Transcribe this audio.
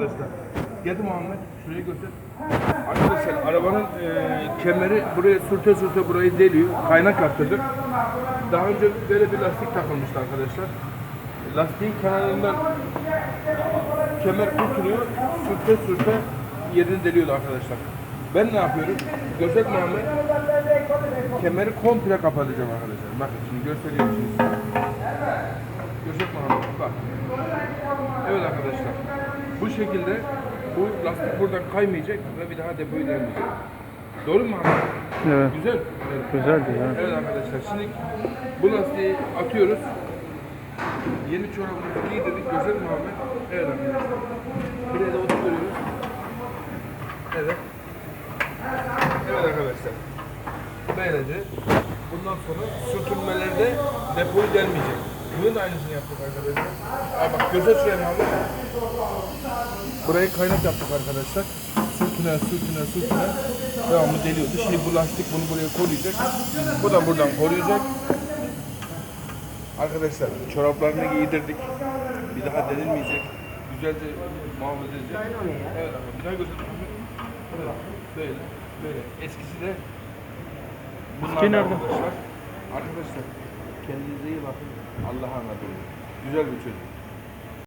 arkadaşlar. Geldi Muhammed. Şuraya götür. Arkadaşlar arabanın e, kemeri buraya sürte sürte burayı deliyor. Kaynak yaptırdık. Daha önce böyle bir lastik takılmıştı arkadaşlar. Lastiğin kenarından kemer kurtuluyor. Sürte sürte yerini deliyordu arkadaşlar. Ben ne yapıyorum? Gözet Muhammed. Kemeri komple kapatacağım arkadaşlar. Bakın şimdi gösteriyorum şimdi size. Gözet Muhammed bak. Bu şekilde bu lastik buradan kaymayacak ve bir daha depoyu gelmeyecek. Doğru mu Muhammed? Evet. Güzel. Evet. Güzeldi ya. Evet arkadaşlar şimdi bu lastiği atıyoruz. Yeni çorabımızı giydirdik. Güzel Muhammed. Evet arkadaşlar. Buraya da oturuyoruz. Evet. Evet arkadaşlar. Böylece bundan sonra sürtünmelerde depoyu gelmeyecek. Bunun da aynısını yaptık arkadaşlar. Aa bak göze şuraya Muhammed. Burayı kaynak yaptık arkadaşlar. Sürtüne sürtüne sürtüne devamlı deliyordu. Şimdi bu lastik bunu buraya koruyacak. Bu da buradan koruyacak. Arkadaşlar çoraplarını giydirdik. Bir daha delilmeyecek. Güzelce muhafaza edecek. Evet abi. Bir daha. Böyle. Böyle. Eskisi de bunlar arkadaşlar. Arkadaşlar kendinize iyi bakın. Allah'a emanet olun. Güzel bir çocuk.